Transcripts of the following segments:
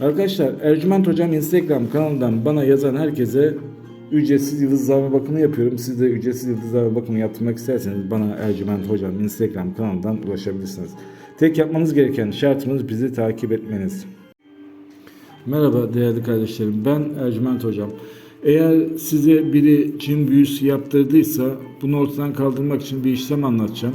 Arkadaşlar Ercüment Hocam Instagram kanalından bana yazan herkese ücretsiz yıldızlama bakımı yapıyorum. Siz de ücretsiz yıldızlama bakımı yaptırmak isterseniz bana Ercüment Hocam Instagram kanalından ulaşabilirsiniz. Tek yapmanız gereken şartımız bizi takip etmeniz. Merhaba değerli kardeşlerim. Ben Ercüment Hocam. Eğer size biri cin büyüsü yaptırdıysa bunu ortadan kaldırmak için bir işlem anlatacağım.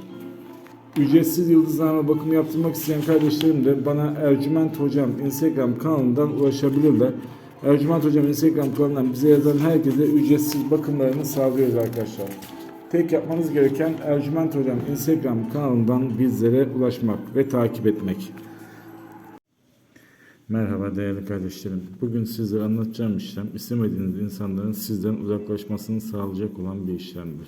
ücretsiz yıldızlama bakımı yaptırmak isteyen kardeşlerim de bana Ercüment Hocam Instagram kanalından ulaşabilirler. Ercüment Hocam Instagram kanalından bize yazan herkese ücretsiz bakımlarını sağlıyoruz arkadaşlar. Tek yapmanız gereken Ercüment Hocam Instagram kanalından bizlere ulaşmak ve takip etmek. Merhaba değerli kardeşlerim. Bugün sizlere anlatacağım işlem istemediğiniz insanların sizden uzaklaşmasını sağlayacak olan bir işlemdir.